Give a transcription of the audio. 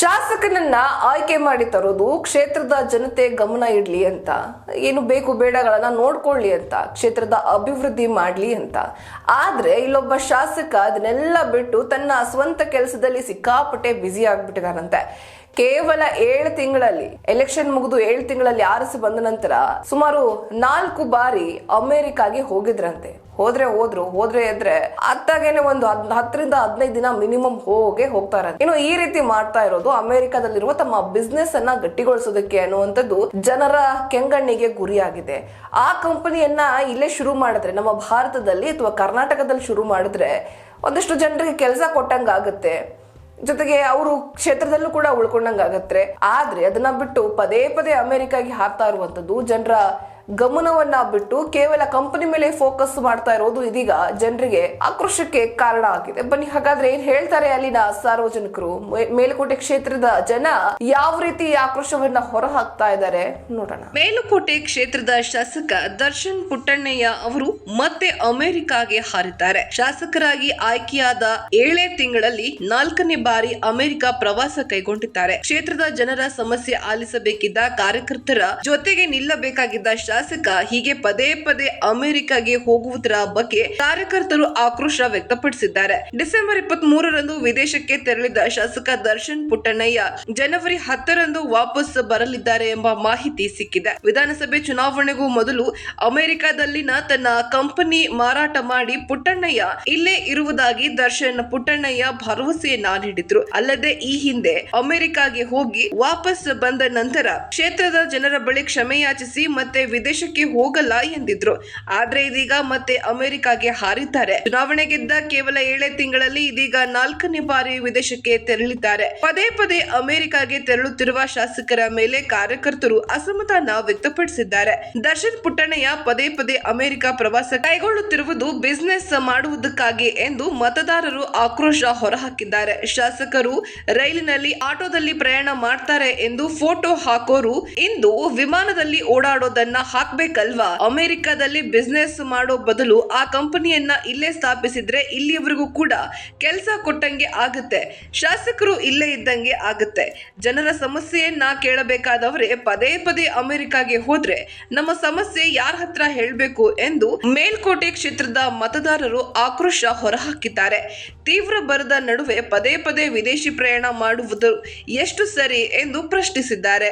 ಶಾಸಕನನ್ನ ಆಯ್ಕೆ ಮಾಡಿ ತರೋದು ಕ್ಷೇತ್ರದ ಜನತೆ ಗಮನ ಇಡ್ಲಿ ಅಂತ. ಏನು ಬೇಕು ಬೇಡಗಳನ್ನ ನೋಡ್ಕೊಳ್ಳಿ ಅಂತ, ಕ್ಷೇತ್ರದ ಅಭಿವೃದ್ಧಿ ಮಾಡ್ಲಿ ಅಂತ. ಆದ್ರೆ ಇಲ್ಲೊಬ್ಬ ಶಾಸಕ ಅದನ್ನೆಲ್ಲ ಬಿಟ್ಟು ತನ್ನ ಸ್ವಂತ ಕೆಲಸದಲ್ಲಿ ಸಿಕ್ಕಾಪಟ್ಟೆ ಬ್ಯುಸಿ ಆಗ್ಬಿಟ್ಟಿದಾರಂತೆ ಕೇವಲ ಏಳು ತಿಂಗಳಲ್ಲಿ ಎಲೆಕ್ಷನ್ ಮುಗಿದು ಏಳು ತಿಂಗಳಲ್ಲಿ ಆರಿಸಿ ಬಂದ ನಂತರ ಸುಮಾರು ನಾಲ್ಕು ಬಾರಿ ಅಮೆರಿಕಾಗೆ ಹೋಗಿದ್ರಂತೆ. ಹೋದ್ರೆ ಹೋದ್ರು, ಹೋದ್ರೆ ಎದ್ರೆ ಅತ್ತಾಗೇನೆ ಒಂದು ಹತ್ತರಿಂದ ಹದಿನೈದು ದಿನ ಮಿನಿಮಮ್ ಹೋಗೇ ಹೋಗ್ತಾರೆ ಇನ್ನು ಈ ರೀತಿ ಮಾಡ್ತಾ ಇರೋದು ಅಮೆರಿಕಾದಲ್ಲಿರುವ ತಮ್ಮ ಬಿಸ್ನೆಸ್ ಅನ್ನ ಗಟ್ಟಿಗೊಳಿಸೋದಕ್ಕೆ ಅನ್ನುವಂಥದ್ದು ಜನರ ಕೆಂಗಣ್ಣಿಗೆ ಗುರಿಯಾಗಿದೆ. ಆ ಕಂಪನಿಯನ್ನ ಇಲ್ಲೇ ಶುರು ಮಾಡಿದ್ರೆ, ನಮ್ಮ ಭಾರತದಲ್ಲಿ ಅಥವಾ ಕರ್ನಾಟಕದಲ್ಲಿ ಶುರು ಮಾಡಿದ್ರೆ ಒಂದಷ್ಟು ಜನರಿಗೆ ಕೆಲಸ ಕೊಟ್ಟಂಗಾಗುತ್ತೆ. ಜೊತೆಗೆ ಅವರು ಕ್ಷೇತ್ರದಲ್ಲೂ ಕೂಡ ಉಳ್ಕೊಂಡಂಗಾಗತ್ತೆ. ಆದ್ರೆ ಅದನ್ನ ಬಿಟ್ಟು ಪದೇ ಪದೇ ಅಮೆರಿಕಾಗೆ ಹಾಕ್ತಾ ಇರುವಂತದ್ದು ಜನರ ಗಮನವನ್ನ ಬಿಟ್ಟು ಕೇವಲ ಕಂಪನಿ ಮೇಲೆ ಫೋಕಸ್ ಮಾಡ್ತಾ ಇರೋದು ಇದೀಗ ಜನರಿಗೆ ಆಕ್ರೋಶಕ್ಕೆ ಕಾರಣ ಆಗಿದೆ. ಬನ್ನಿ, ಹಾಗಾದ್ರೆ ಏನ್ ಹೇಳ್ತಾರೆ ಅಲ್ಲಿನ ಸಾರ್ವಜನಿಕರು? ಮೇಲುಕೋಟೆ ಕ್ಷೇತ್ರದ ಜನ ಯಾವ ರೀತಿ ಆಕ್ರೋಶವನ್ನ ಹೊರ ಹಾಕ್ತಾ ಇದ್ದಾರೆ ನೋಡೋಣ. ಮೇಲುಕೋಟೆ ಕ್ಷೇತ್ರದ ಶಾಸಕ ದರ್ಶನ್ ಪುಟ್ಟಣ್ಣಯ್ಯ ಅವರು ಮತ್ತೆ ಅಮೆರಿಕಾಗೆ ಹಾರಿದ್ದಾರೆ. ಶಾಸಕರಾಗಿ ಆಯ್ಕೆಯಾದ ಏಳೇ ತಿಂಗಳಲ್ಲಿ ನಾಲ್ಕನೇ ಬಾರಿ ಅಮೆರಿಕ ಪ್ರವಾಸ ಕೈಗೊಂಡಿದ್ದಾರೆ. ಕ್ಷೇತ್ರದ ಜನರ ಸಮಸ್ಯೆ ಆಲಿಸಬೇಕಿದ್ದ ಕಾರ್ಯಕರ್ತರ ಜೊತೆಗೆ ನಿಲ್ಲಬೇಕಾಗಿದ್ದ ಹೀಗೆ ಪದೇ ಪದೇ ಅಮೆರಿಕಾಗೆ ಹೋಗುವುದರ ಬಗ್ಗೆ ಕಾರ್ಯಕರ್ತರು ಆಕ್ರೋಶ ವ್ಯಕ್ತಪಡಿಸಿದ್ದಾರೆ. ಡಿಸೆಂಬರ್ ಇಪ್ಪತ್ತ್ ಮೂರರಂದು ವಿದೇಶಕ್ಕೆ ತೆರಳಿದ ಶಾಸಕ ದರ್ಶನ್ ಪುಟ್ಟಣ್ಣಯ್ಯ ಜನವರಿ ಹತ್ತರಂದು ವಾಪಸ್ ಬರಲಿದ್ದಾರೆ ಎಂಬ ಮಾಹಿತಿ ಸಿಕ್ಕಿದೆ. ವಿಧಾನಸಭೆ ಚುನಾವಣೆಗೂ ಮೊದಲು ಅಮೆರಿಕದಲ್ಲಿನ ತನ್ನ ಕಂಪನಿ ಮಾರಾಟ ಮಾಡಿ ಪುಟ್ಟಣ್ಣಯ್ಯ ಇಲ್ಲೇ ಇರುವುದಾಗಿ ದರ್ಶನ್ ಪುಟ್ಟಣ್ಣಯ್ಯ ಭರವಸೆಯನ್ನ ನೀಡಿದ್ರು. ಅಲ್ಲದೆ ಈ ಹಿಂದೆ ಅಮೆರಿಕಾಗೆ ಹೋಗಿ ವಾಪಸ್ ಬಂದ ನಂತರ ಕ್ಷೇತ್ರದ ಜನರ ಬಳಿ ಕ್ಷಮೆ ಯಾಚಿಸಿ ಮತ್ತೆ ವಿದೇಶಕ್ಕೆ ಹೋಗಲ್ಲ ಎಂದಿದ್ರು. ಆದ್ರೆ ಇದೀಗ ಮತ್ತೆ ಅಮೆರಿಕಾಗೆ ಹಾರಿದ್ದಾರೆ. ಚುನಾವಣೆ ಗೆದ್ದ ಕೇವಲ ಏಳೇ ತಿಂಗಳಲ್ಲಿ ಇದೀಗ ನಾಲ್ಕನೇ ಬಾರಿ ವಿದೇಶಕ್ಕೆ ತೆರಳಿದ್ದಾರೆ. ಪದೇ ಪದೇ ಅಮೆರಿಕಾಗೆ ತೆರಳುತ್ತಿರುವ ಶಾಸಕರ ಮೇಲೆ ಕಾರ್ಯಕರ್ತರು ಅಸಮಾಧಾನ ವ್ಯಕ್ತಪಡಿಸಿದ್ದಾರೆ. ದರ್ಶನ್ ಪುಟ್ಟಣ್ಣಯ್ಯ ಪದೇ ಪದೇ ಅಮೆರಿಕ ಪ್ರವಾಸ ಕೈಗೊಳ್ಳುತ್ತಿರುವುದು ಬಿಸಿನೆಸ್ ಮಾಡುವುದಕ್ಕಾಗಿ ಎಂದು ಮತದಾರರು ಆಕ್ರೋಶ ಹೊರಹಾಕಿದ್ದಾರೆ. ಶಾಸಕರು ರೈಲಿನಲ್ಲಿ ಆಟೋದಲ್ಲಿ ಪ್ರಯಾಣ ಮಾಡ್ತಾರೆ ಎಂದು ಫೋಟೋ ಹಾಕೋರು ಇಂದು ವಿಮಾನದಲ್ಲಿ ಓಡಾಡೋದನ್ನ ಹಾಕ್ಬೇಕಲ್ವಾ? ಅಮೆರಿಕದಲ್ಲಿ ಬಿಸ್ನೆಸ್ ಮಾಡೋ ಬದಲು ಆ ಕಂಪನಿಯನ್ನ ಇಲ್ಲೇ ಸ್ಥಾಪಿಸಿದ್ರೆ ಇಲ್ಲಿಯವರೆಗೂ ಕೂಡ ಕೆಲಸ ಕೊಟ್ಟಂಗೆ ಆಗುತ್ತೆ. ಶಾಸಕರು ಇಲ್ಲೇ ಇದ್ದಂಗೆ ಆಗುತ್ತೆ. ಜನರ ಸಮಸ್ಯೆಯನ್ನ ಕೇಳಬೇಕಾದವರೇ ಪದೇ ಪದೇ ಅಮೆರಿಕಾಗೆ ಹೋದ್ರೆ ನಮ್ಮ ಸಮಸ್ಯೆ ಯಾರ ಹತ್ರ ಹೇಳಬೇಕು ಎಂದು ಮೇಲ್ಕೋಟೆ ಕ್ಷೇತ್ರದ ಮತದಾರರು ಆಕ್ರೋಶ ಹೊರಹಾಕಿದ್ದಾರೆ. ತೀವ್ರ ಬರದ ನಡುವೆ ಪದೇ ಪದೇ ವಿದೇಶಿ ಪ್ರಯಾಣ ಮಾಡುವುದು ಎಷ್ಟು ಸರಿ ಎಂದು ಪ್ರಶ್ನಿಸಿದ್ದಾರೆ.